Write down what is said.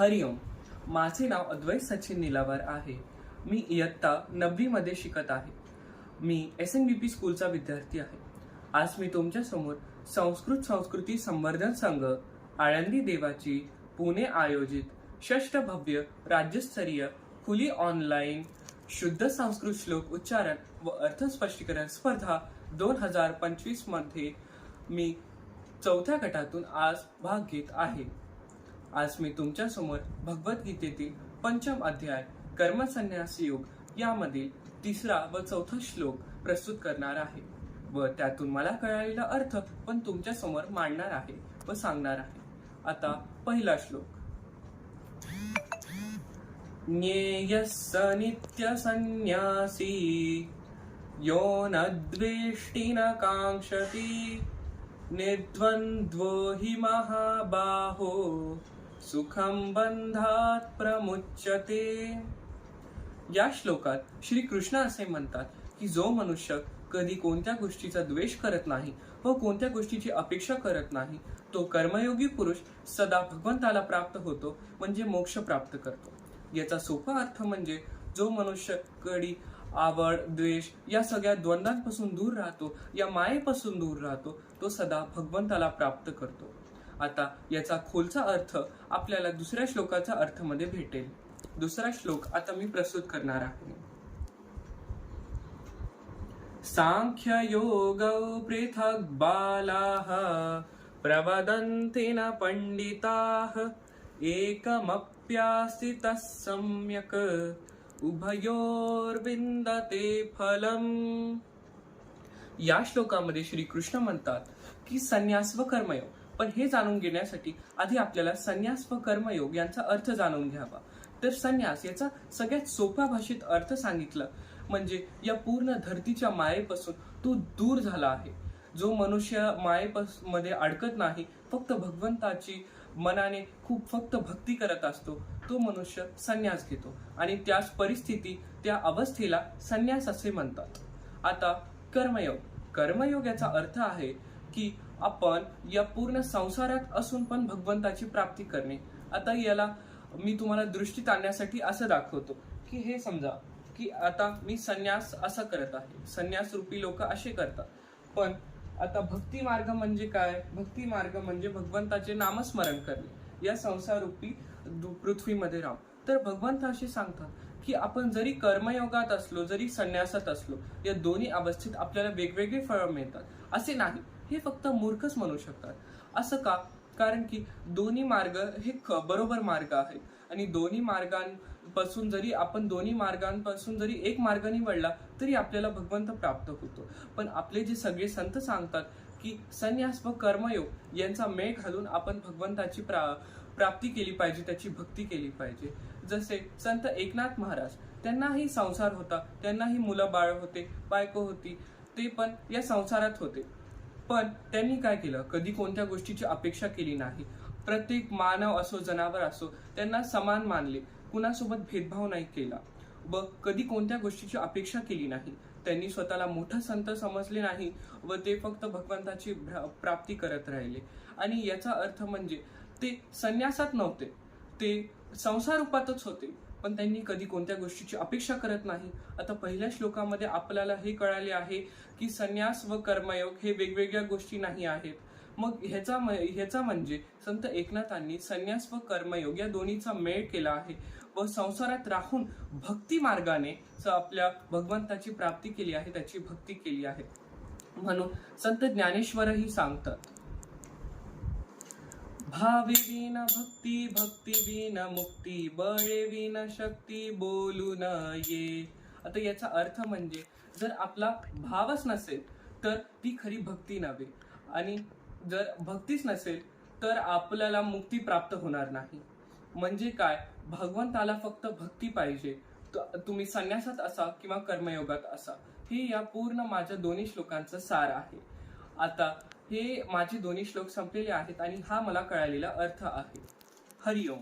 हरिओम. माझे नाव अद्वैत सचिन निलावर आहे. मी इयत्ता नववीमध्ये शिकत आहे. मी एस एन बी पी स्कूलचा विद्यार्थी आहे. आज मी तुमच्यासमोर संस्कृत संस्कृती संवर्धन संघ आळंदी देवाची पुणे आयोजित षष्टभव्य राज्यस्तरीय खुली ऑनलाईन शुद्ध संस्कृत श्लोक उच्चारण व अर्थ स्पष्टीकरण स्पर्धा दोन हजार पंचवीसमध्ये मी चौथ्या गटातून आज भाग घेत आहे. आज मी तुमच्यासमोर भगवद्गीतेतील पंचम अध्याय कर्मसन्यास योग यामधील तिसरा व चौथा श्लोक प्रस्तुत करणार आहे. व त्यातून मला कळालेला अर्थ पण तुमच्यासमोर मांडणार आहे व सांगणार आहे. आता पहिला श्लोक. ज्ञेयस नित्य संन्यासी यो न द्वेष्टि न काङ्क्षति निर्द्वन्द्वो हि महाबाहो। सुखम बंधात प्रमुच्यते. या श्लोकात श्री कृष्ण असे म्हणतात की जो मनुष्य कधी कोणत्या गोष्टीचा द्वेष करत नाही व कोणत्या गोष्टीची अपेक्षा करत नाही तो कर्मयोगी पुरुष सदा भगवंताला प्राप्त होतो म्हणजे मोक्ष प्राप्त करतो. याचा सोपा अर्थ म्हणजे जो मनुष्य कडी आवड द्वेष या सगळ्या द्वंद्वांपासून दूर राहतो या मायेपासून दूर राहतो तो सदा भगवंताला प्राप्त करतो. आता याचा खोलचा अर्थ आपल्याला दुसऱ्या श्लोकाचा अर्थमध्ये भेटेल. दुसरा श्लोक आता मी प्रस्तुत करणार आहे. सांख्ययोगौ पृथक् बालाः प्रवदन्ति न पण्डिताः एकमप्यासितः सम्यक् उभयोर्विन्दते फलम्। या श्लोकामध्ये श्री कृष्ण म्हणतात की संन्यास व कर्मयोग पण हे जाणून घेण्यासाठी आधी आपल्याला संन्यास व कर्मयोग यांचा अर्थ जाणून घ्यावा. तर संन्यास याचा सगळ्यात सोप्या भाषेत अर्थ सांगितला म्हणजे या पूर्ण धरतीच्या मायेपासून तो दूर झाला आहे. जो मनुष्य मायेपासमध्ये अडकत नाही फक्त भगवंताची मनाने खूप फक्त भक्ती करत असतो तो मनुष्य संन्यास घेतो आणि त्याच परिस्थिती त्या अवस्थेला संन्यास असे म्हणतात. आता कर्मयोग. कर्मयोग याचा अर्थ आहे की आपण या पूर्ण संसारात असून पण भगवंताची प्राप्ती करणे. आता याला मी तुम्हाला दृष्टीत आणण्यासाठी असं दाखवतो की हे समजा की आता मी संन्यास असा करत आहे. संन्यास रूपी लोक असे करतात. पण आता भक्ती मार्ग म्हणजे काय? भक्ती मार्ग म्हणजे भगवंताचे नामस्मरण करणे. या संसारूपी दु- पृथ्वीमध्ये राहून. तर भगवंत असे सांगतात की आपण जरी कर्मयोगात असलो जरी संन्यासात असलो या दोन्ही अवस्थेत आपल्याला वेगवेगळे फळं मिळतात. असे नाही. हे फक्त मूर्खच म्हणू शकतात. असं का? कारण की दोन्ही मार्ग हे बरोबर मार्ग आहेत आणि दोन्ही मार्गांपासून जरी आपण दोन्ही मार्गांपासून जरी एक मार्ग निवडला तरी आपल्याला भगवंत प्राप्त होतो. पण आपले जे सगळे संत सांगतात की संन्यास व कर्मयोग यांचा मेळ घालून आपण भगवंताची प्रा प्राप्ती केली पाहिजे त्याची भक्ती केली पाहिजे. जसे संत एकनाथ महाराज त्यांनाही संसार होता त्यांनाही मुलं बाळ होते बायको होती ते पण या संसारात होते. पण त्यांनी काय केलं? कधी कोणत्या गोष्टीची अपेक्षा केली नाही. प्रत्येक मानव असो जनावर असो त्यांना समान मानले. कुणासोबत भेदभाव नाही केला. व कधी कोणत्या गोष्टीची अपेक्षा केली नाही. त्यांनी स्वतःला मोठा संत समजले नाही व ते फक्त भगवंताची प्राप्ती करत राहिले. आणि याचा अर्थ म्हणजे ते संन्यासात नव्हते. ते संसार रूपातच होते. पण त्यांनी कधी कोणत्या गोष्टीची अपेक्षा करत नाही. आता पहिल्या श्लोकामध्ये आपल्याला हे कळाले आहे की संन्यास व कर्मयोग हे वेगवेगळ्या गोष्टी नाही आहेत. मग ह्याचा ह्याचा म्हणजे संत एकनाथांनी संन्यास व कर्मयोग या दोन्हीचा मेळ केला आहे व संसारात राहून भक्ती मार्गाने आपल्या भगवंताची प्राप्ती केली आहे त्याची भक्ती केली आहे. म्हणून संत ज्ञानेश्वरही सांगतात भावी विन भक्ती भक्ती विन मुक्ती बळे विन शक्ती बोलू न ये आता याचा अर्थ म्हणजे जर आपला भावच नसेल तर ती खरी भक्ती नव्हे. आणि जर भक्तीच नसेल तर आपल्याला मुक्ती प्राप्त होणार नाही. म्हणजे काय? भगवंताला फक्त भक्ती पाहिजे. त- तुम्ही संन्यासात असा किंवा कर्मयोगात असा. हे या पूर्ण माझ्या दोन्ही श्लोकांचं सार आहे. आता हे माझे दोन्ही श्लोक संपलेले आहेत आणि हा मला कळालेला अर्थ आहे. हरिओम.